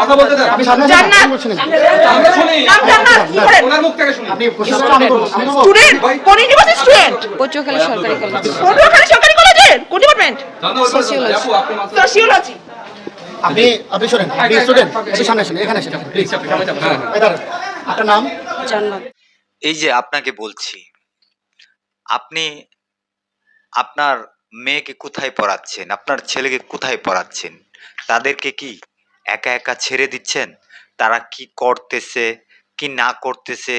কথা বলতে দেন। আপনি সামনে জান্নাত। আপনি বলছেন না। আমরা শুনি জান্নাত, কি করেন? ওনার মুখ থেকে শুনি আপনি প্রশ্ন করুন, আমি করব, আমি করব। স্টুডেন্ট কোন ইউনিভার্সিটি স্টুডেন্ট? পটুয়াখালী সরকারি কলেজ। পটুয়াখালী সরকারি কলেজের কোন ডিপার্টমেন্ট Sociology. আপু আপনি মাত্র সোশিওলজি আপনি আপনি শোনেন। আপনি স্টুডেন্ট আপনি সামনে আসেন। এখানে আসেন। প্লিজ এই দাঁড়ান। আপনার নাম? জান্নাত। এই যে আপনাকে বলছি আপনি আপনার মেয়েকে কোথায় পড়াচ্ছেন? আপনার ছেলেকে কোথায় পড়াচ্ছেন? তাদেরকে কি একা একা ছেড়ে দিচ্ছেন? তারা কি করতেছে, কি না করতেছে,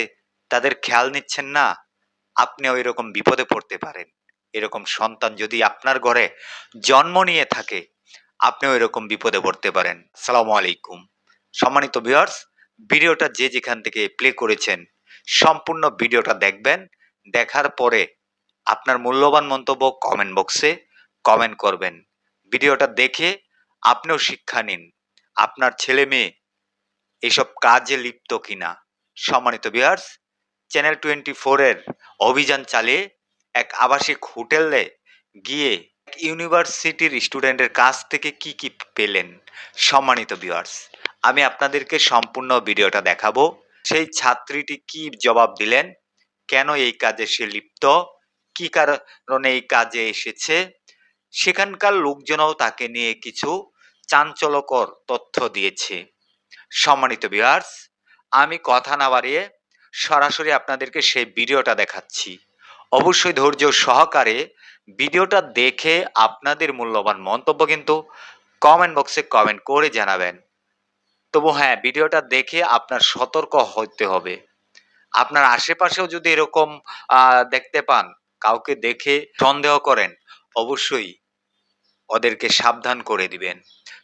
তাদের খেয়াল নিচ্ছেন না? আপনি ওই রকম বিপদে পড়তে পারেন। এরকম সন্তান যদি আপনার ঘরে জন্ম নিয়ে থাকে আপনি ওই রকম বিপদে পড়তে পারেন। সালাম আলাইকুম। সম্মানিত ভিউয়ার্স, ভিডিওটা যে যেখান থেকে প্লে করেছেন, সম্পূর্ণ ভিডিওটা দেখবেন। দেখার পরে আপনার মূল্যবান মন্তব্য কমেন্ট বক্সে কমেন্ট করবেন। ভিডিওটা দেখে আপনিও শিক্ষা নিন। আপনার ছেলে মেয়ে এসব কাজে লিপ্ত কিনা? সম্মানিত বিহার্স চ্যানেল টোয়েন্টি ফোরের অভিযান চালিয়ে এক আবাসিক হোটেলে গিয়ে ইউনিভার্সিটির স্টুডেন্টের কাছ থেকে কি কি পেলেন? সম্মানিত ভিউয়ার্স আমি আপনাদেরকে সম্পূর্ণ ভিডিওটা দেখাবো। সেই ছাত্রীটি কি জবাব দিলেন? কেন এই কাজে সে লিপ্ত? কি কারণে এই কাজে এসেছে? সেখানকার লোকজনও তাকে নিয়ে কিছু চাঞ্চল্যকর তথ্য দিয়েছে। সম্মানিত ভিউয়ার্স আমি কথা না বাড়িয়ে সরাসরি আপনাদেরকে সেই ভিডিওটা দেখাচ্ছি। অবশ্যই ধৈর্য সহকারে ভিডিওটা দেখে আপনাদের মূল্যবান মন্তব্য কিন্তু কমেন্ট বক্সে কমেন্ট করে জানাবেন। তবু হ্যাঁ ভিডিওটা দেখে আপনার সতর্ক হতে হবে। আপনার আশেপাশেও যদি এরকম দেখতে পান, কাউকে দেখে সন্দেহ করেন, অবশ্যই ওদেরকে সাবধান করে দিবেন।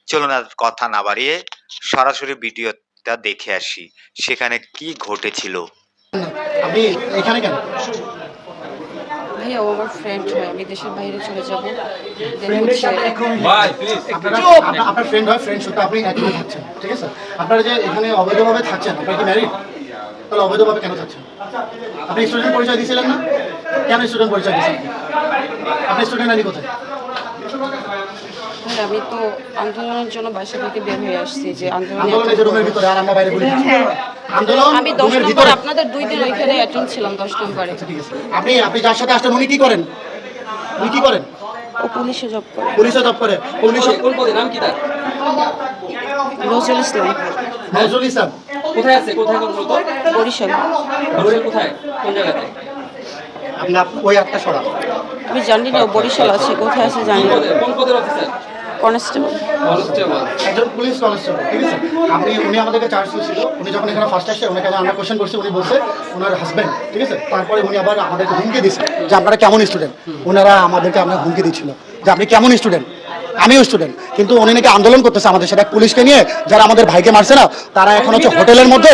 চলুন আর কথা না বাড়িয়ে সরাসরি ভিডিওটা দেখে আসি সেখানে কি ঘটেছিল। আপনি এখানে কেন? ভাইয়া ও আমার ফ্রেন্ড হয় আমি দেশের বাইরে চলে যাব। ভাই আপনার- আপনার ফ্রেন্ড হয় ফ্রেন্ড সত্ত্বে আপনি থাকছেন ঠিক আছে? আপনারা যে এখানে অবৈধভাবে থাকছেন আপনারা কি ম্যারিড তাহলে অবৈধভাবে কেন থাকছেন? আপনি স্টুডেন্ট পরিচয় দিয়েছিলেন না? কেন স্টুডেন্ট পরিচয় দিয়েছিলেন আপনি স্টুডেন্ট আনি কোথায়? আমি তো আন্দোলনের জন্য বাসা থেকে বের হয়ে আসছি যে আন্দোলনে আন্দোলন এই যে রুমের ভিতরে আর আমরা বাইরে বলি আন্দোলন আমি দশ নম্বর আপনাদের দুই দিন ওইখানে অ্যাটেন্ড ছিলাম দশ নম্বরে। আপনি আপনি যার সাথে আসছেন উনি কি করেন? উনি কি করেন? ও পুলিশে জব করে। পুলিশে জব করে। পুলিশে কোন পদে? নাম কি তার? নজরুল ইসলাম। নজরুল ইসলাম। কোথায় আছে? কোথায় কোন মূলত? বরিশাল। বরিশাল কোথায়? কোন জায়গাতে? আপনি ওই আটটা সরা আমি জানি না বরিশাল আছে কোথায় আছে জানি না। কোন পদের অফিসার কনস্টেবল। কনস্টেবল। একজন পুলিশ কনস্টেবল ঠিক আছে? আপনি উনি আমাদেরকে চার্জ দিয়েছিল উনি যখন এখানে ফার্স্ট আসছে ওনাকে আমরা কোশ্চেন করছি উনি বলছে ওনার হাজব্যান্ড ঠিক আছে? তারপরে উনি আবার আমাদেরকে হুমকি দিচ্ছে যে আপনারা কেমন স্টুডেন্ট ওনারা আমাদেরকে আমরা হুমকি দিচ্ছিল যে আপনি কেমন স্টুডেন্ট আমিও স্টুডেন্ট কিন্তু উনি নাকি আন্দোলন করতেছে আমাদের সেটা পুলিশকে নিয়ে যারা আমাদের ভাইকে মারছে না তারা এখন হচ্ছে হোটেলের মধ্যে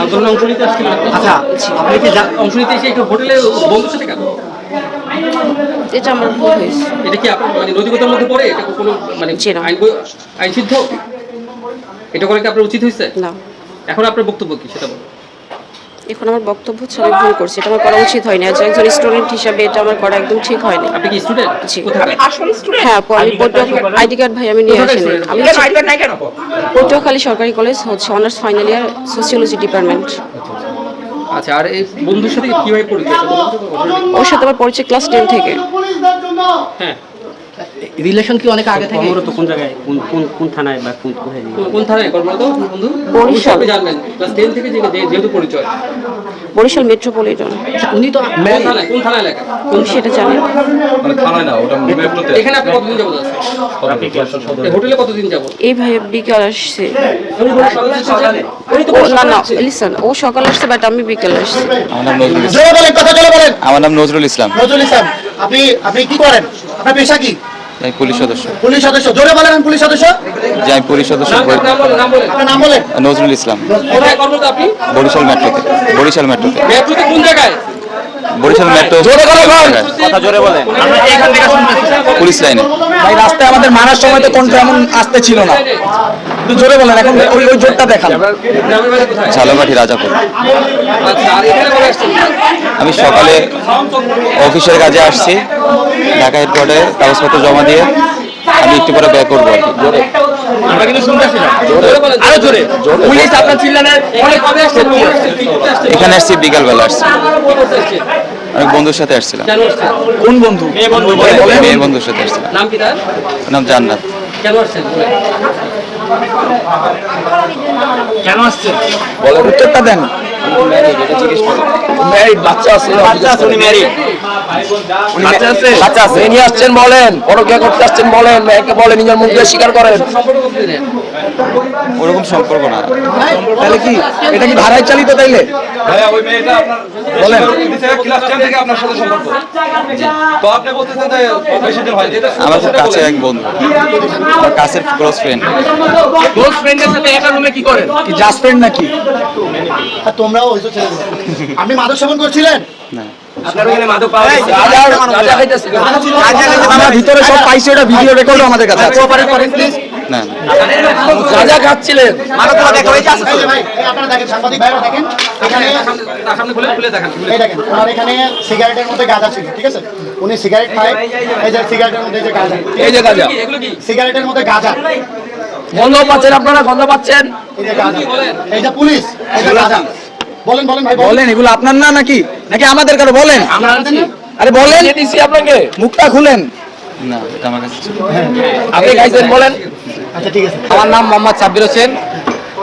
আন্দোলন অংশ নিতে আসছিলেন আপনি? আচ্ছা আপনি কি অংশ নিতে এসে একটু হোটেলে বন্ধুর সাথে কেন? এটা আমার ভুল হয়েছে। এটা কি আপনার মানে নৈতিকতার মধ্যে পড়ে? এটা কোনো মানে। আইন আইন সিদ্ধ? এটা করে কি আপনার উচিত হয়েছে? না। এখন আপনার বক্তব্য কি সেটা বলুন। এখন আমার বক্তব্য হচ্ছে আমি ভুল করছি এটা আমার করা উচিত হয়নি। আজ একজন স্টুডেন্ট হিসাবে এটা আমার করা একদম ঠিক হয়নি। আপনি কি স্টুডেন্ট জি। আসল স্টুডেন্ট হ্যাঁ আপু, আমি আইডি কার্ড ভাই আমি নিয়ে আসিনি? আমি আইডি নাই কেন? পটুয়াখালী সরকারি কলেজ হচ্ছে honours final year sociology department আচ্ছা আর এই বন্ধুর সাথে কীভাবে পরিচয়? ওর সাথে আমার পরিচয় ক্লাস টেন থেকে। হ্যাঁ। রিলেশন কি অনেক আগে থেকে? কোন জায়গায় কোন কোন কোন থানায় বা কোন কোথায়? কোন- কোন থানায় কর্মরত? বন্ধু বরিশাল। আপনি জানবেন ক্লাস টেন থেকে যে- যেহেতু পরিচয়। বরিশাল মেট্রোপলিটন। উনি তো কোন। থানায় কোন থানা এলাকা তুমি সেটা জানি না। মানে থানায় না ওটা মেট্রোতে। এখানে আপনি কতদিন যাবত আছেন? হোটেলে কতদিন যাবত? এই ভাই বিকাল আসছে। ও না না লিসন ও সকাল আসছে বাট আমি বিকেল আসছি। আমার নাম নজরুল ইসলাম। বলেন কথা বলেন। আমার নাম নজরুল ইসলাম। নজরুল ইসলাম আপনি আপনি কি করেন? আপনার পেশা কি? আমি পুলিশ সদস্য। পুলিশ সদস্য জোরে বলেন আমি পুলিশ সদস্য। যে আমি পুলিশ সদস্য বল- আপনার নাম বলেন। নজরুল ইসলাম। কোথায় কর্মরত আপনি? বরিশাল মেট্রোতে বরিশাল মেট্রোতে। মেট্রোতে কোন জায়গায়? বরিশাল মেট্রো। কথা জোরে বলেন। পুলিশ লাইনে। ভাই রাস্তায় আমাদের মারার সময় তো কোনটা এমন আসতে ছিল না। একটু জোরে বলেন এখন ওই ওই জোরটা দেখান। ঝালকাঠি রাজাপুর। আচ্ছা আমি সকালে অফিসের কাজে আসছি। ঢাকা এয়ারপোর্টে কাগজপত্র জমা দিয়ে আমি একটু পরে ব্যাক করব আর কি। আমরা কিন্তু শুনতেছিলাম আরও জোরে। পুলিশ আপনার চিল্লানের অনেক কবে আসছেন কি করতে? কি করতে আসছেন এখানে আসছি বিকালবেলা আসছি। কি করতে আসছেন আমি বন্ধুর সাথে আসছিলাম। কোন বন্ধু? মেয়ের বন্ধুর সাথে আসছিলাম। নাম কি তার? নাম জান্নাত। কেন আসছেন? কেন আসছেন? উত্তরটা দেন। ম্যারিড বাচ্চা আছে বাচ্চা আছে উনি ম্যারিড বাচ্চা আছে? বাচ্চা আছে। নিয়ে আসছেন বলেন পরকিয়া করতে আসছেন বলেন মেয়েকে বলেন নিজের মুখ দিয়ে স্বীকার করেন। ওরকম সম্পর্ক না। তাহলে কি এটা কি ভাড়ায় চালিত তাইলে? বলেন। ক্লাস টেন থেকে আপনার সাথে সম্পর্ক। তো আপনি বলতেছেন যে বেশি দিন আমার খুব কাছের এক বন্ধু। আমার কাছের ক্লোজ ফ্রেন্ড ক্লোজ ফ্রেন্ডের সাথে একটা রুমে কি করেন? কি জাস্ট ফ্রেন্ড নাকি? আর ছেলে আপনি মাদক সেবন করছিলেন? না। আপনার ওখানে মাদক পাওয়া গেছে। গাঁজা খাইতেছে। আমরা ভিতরে সব পাইছি ওটা ভিডিও রেকর্ডও আমাদের কাছে আছে। কোঅপারেট করেন প্লিজ না গাঁজা খাচ্ছিলেন এই যে ভাই এই আপনারা দেখেন সাংবাদিক ভাইরা দেখেন এখানে তার সামনে খুলে খুলে দেখান এই দেখেন ওনার এখানে সিগারেটের মধ্যে গাঁজা ছিল ঠিক আছে? উনি সিগারেট খায় এই যে সিগারেটের মধ্যে যে গাঁজা। এই যে গাঁজা। সিগারেটের মধ্যে গাঁজা। গন্ধ পাচ্ছেন আপনারা গন্ধ পাচ্ছেন? এই যে গাঁজা। এই যে পুলিশ এই যে গাঁজা। বলেন বলেন ভাই বলেন। এগুলো আপনার না নাকি? নাকি আমাদের কারও বলেন? আরে বলেন। দিছি আপনাকে। মুখটা খুলেন। না আমার কাছে আপনি খাইছেন বলেন। আচ্ছা ঠিক আছে। আমার নাম মোহাম্মদ সাব্বির হোসেন।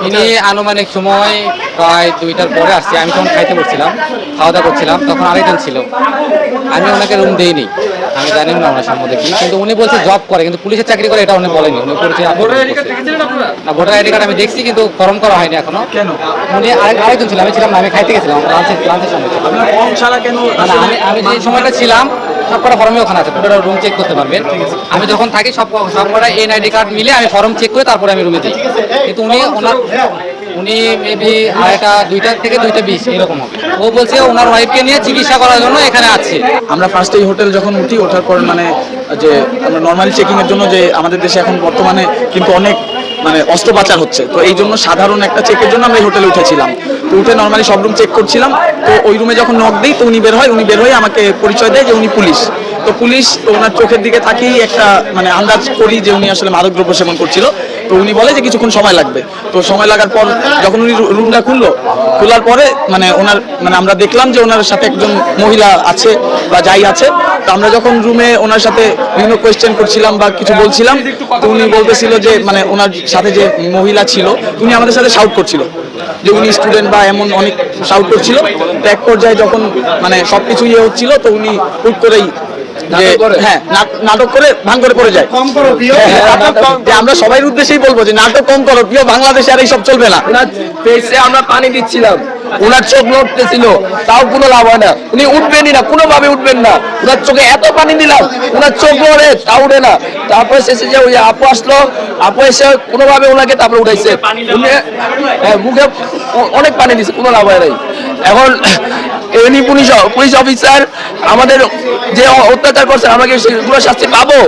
ইনি আনুমানিক সময় প্রায় দুইটার পরে আসছি। আমি তখন খাইতে পড়ছিলাম খাওয়া দাওয়া করছিলাম তখন আরেকজন ছিল। আমি ওনাকে রুম দিইনি। আমি জানি না ওনার সম্বন্ধে কি। কিন্তু উনি বলছে জব করে কিন্তু পুলিশের চাকরি করে এটা উনি বলেনি। উনি করেছে ভোটার আইডি কার্ড না ভোটার আইডি কার্ড আমি দেখছি কিন্তু ফর্ম করা হয়নি এখনও। কেন? উনি আরেক আরেকজন ছিল আমি ছিলাম না আমি খাইতে গেছিলাম লাঞ্চের লাঞ্চের সময় আমি আমি যে সময়টা ছিলাম সব কটা ফর্মে ওখানে আছে পুরো রুম চেক করতে পারবেন। আমি যখন থাকি সব সব কটা এনআইডি কার্ড মিলে আমি ফর্ম চেক করে তারপরে আমি রুমে যাই। কিন্তু উনি ওনার উনি মেবি আড়াইটা দুইটা থেকে দুইটা বিশ এরকম হবে। ও বলছে ওনার ওয়াইফকে নিয়ে চিকিৎসা করার জন্য এখানে আছে। আমরা ফার্স্ট এই হোটেল যখন উঠি ওঠার পর মানে যে আমরা নর্মাল চেকিং এর জন্য যে আমাদের দেশে এখন বর্তমানে কিন্তু অনেক মানে অস্ত্র পাচার হচ্ছে। তো এই জন্য সাধারণ একটা চেকের জন্য আমরা এই হোটেলে উঠেছিলাম। উঠে নর্মালি সব রুম চেক করছিলাম। তো ওই রুমে যখন নক দিই, তো উনি বের হয়, উনি বের হয়ে আমাকে পরিচয় দেয় যে উনি পুলিশ। তো পুলিশ ওনার চোখের দিকে থাকি একটা মানে আন্দাজ করি যে উনি আসলে মাদক দ্রব্য সেবন করছিল। তো উনি বলে যে কিছুক্ষণ সময় লাগবে। তো সময় লাগার পর যখন উনি রুমটা খুললো, খোলার পরে মানে ওনার মানে আমরা দেখলাম যে ওনার সাথে একজন মহিলা আছে বা যাই আছে। তো আমরা যখন রুমে ওনার সাথে বিভিন্ন কোয়েশ্চেন করছিলাম বা কিছু বলছিলাম, তো উনি বলতেছিল যে মানে ওনার সাথে যে মহিলা ছিল, উনি আমাদের সাথে শাউট করছিল। যে উনি স্টুডেন্ট বা এমন অনেক শাউট করছিল। তো এক পর্যায়ে যখন মানে সব কিছু ইয়ে হচ্ছিল, তো উনি হুট করেই যে হ্যাঁ নাটক করে ভাঙ করে পড়ে যায়। কম করো প্রিয়। হ্যাঁ, হ্যাঁ, যে আমরা সবাই উদ্দেশ্যেই বলব যে নাটক কম করো প্রিয় বাংলাদেশে আর এইসব চলবে না। ওনার আমরা পানি দিচ্ছিলাম। ওনার চোখ নড়তেছিল তাও কোনো লাভ হয় না। উনি উঠবেনই না কোনোভাবে উঠবেন না। ওনার চোখে এত পানি দিলাম ওনার চোখ নড়ে তা উঠে না। তারপরে শেষে যে ওই আপু আসলো আপু এসে কোনোভাবে ওনাকে তারপরে উঠাইছে। উনি হ্যাঁ, মুখে অনেক পানি দিছে কোনো লাভ হয় নাই। এখন এমনি পুলিশ পুলিশ অফিসার আমাদের যে অত্যাচার করছে আমরা কি সেগুলো শাস্তি পাবো?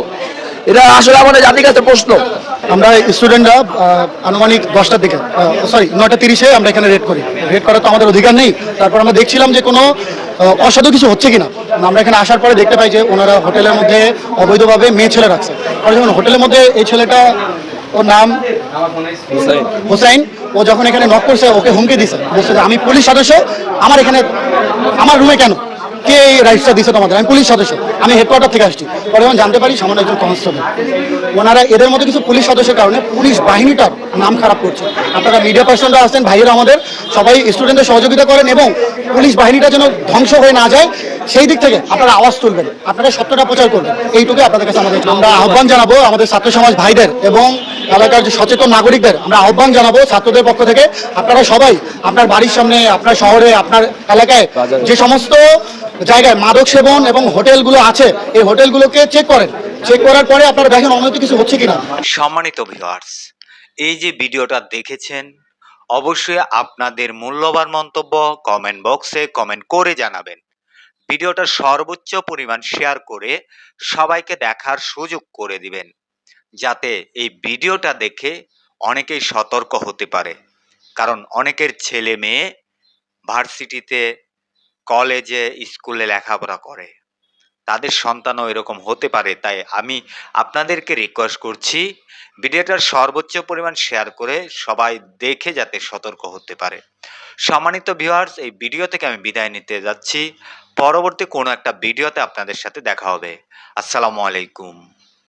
এটা আসলে আমাদের জাতির কাছে প্রশ্ন। আমরা স্টুডেন্টরা আনুমানিক দশটার দিকে সরি নয়টা তিরিশে আমরা এখানে রেড করি। রেড করার তো আমাদের অধিকার নেই। তারপর আমরা দেখছিলাম যে কোনো অসাধু কিছু হচ্ছে কিনা। আমরা এখানে আসার পরে দেখতে পাই যে ওনারা হোটেলের মধ্যে অবৈধভাবে মেয়ে ছেলে রাখছে। আর যখন হোটেলের মধ্যে এই ছেলেটা ওর নাম হোসাইন। ও যখন এখানে নক করছে, ওকে হুমকি দিছে। বলছে যে, আমি পুলিশ সদস্য, আমার এখানে, আমার রুমে কেন? কে এই রাইটসটা দিছে তোমাদের? আমি পুলিশ সদস্য, আমি হেডকোয়ার্টার থেকে আসছি। পরে যখন জানতে পারি সামান্য একজন কনস্টেবল ওনারা এদের মধ্যে কিছু পুলিশ সদস্যের কারণে পুলিশ বাহিনীটার নাম খারাপ করছে। আপনারা মিডিয়া পার্সনরা আছেন, ভাইয়েরা আমাদের, সবাই স্টুডেন্টদের সহযোগিতা করেন এবং পুলিশ বাহিনীটা যেন ধ্বংস হয়ে না যায়, সেই দিক থেকে আপনারা আওয়াজ তুলবেন। আপনারা সত্যটা প্রচার করবেন। এইটুকুই আপনাদের কাছে আমাদের আমরা আহ্বান জানাব আমাদের ছাত্র সমাজ ভাইদের এবং এলাকার যে সচেতন নাগরিকদের আমরা আহ্বান জানাব ছাত্রদের পক্ষ থেকে। আপনারা সবাই আপনার বাড়ির সামনে আপনার শহরে আপনার এলাকায় যে সমস্ত জায়গায় মাদক সেবন এবং হোটেলগুলো আছে এই হোটেলগুলোকে চেক করেন। চেক করার পরে আপনারা দেখেন অনৈত কিছু হচ্ছে কিনা। সম্মানিত ভিউয়ার্স এই যে ভিডিওটা দেখেছেন অবশ্যই আপনাদের মূল্যবান মন্তব্য কমেন্ট বক্সে কমেন্ট করে জানাবেন। ভিডিওটা সর্বোচ্চ পরিমাণ শেয়ার করে সবাইকে দেখার সুযোগ করে দিবেন। যাতে এই ভিডিওটা দেখে অনেকেই সতর্ক হতে পারে। কারণ অনেকের ছেলে মেয়ে ভার্সিটিতে, কলেজে, স্কুলে লেখাপড়া করে। তাদের সন্তানও এরকম হতে পারে, তাই আমি আপনাদেরকে রিকোয়েস্ট করছি, ভিডিওটার সর্বোচ্চ পরিমাণ শেয়ার করে সবাই দেখে যাতে সতর্ক হতে পারে। সম্মানিত ভিউয়ার্স এই ভিডিও থেকে আমি বিদায় নিতে যাচ্ছি। পরবর্তী কোনো একটা ভিডিওতে আপনাদের সাথে দেখা হবে। আসসালামু আলাইকুম।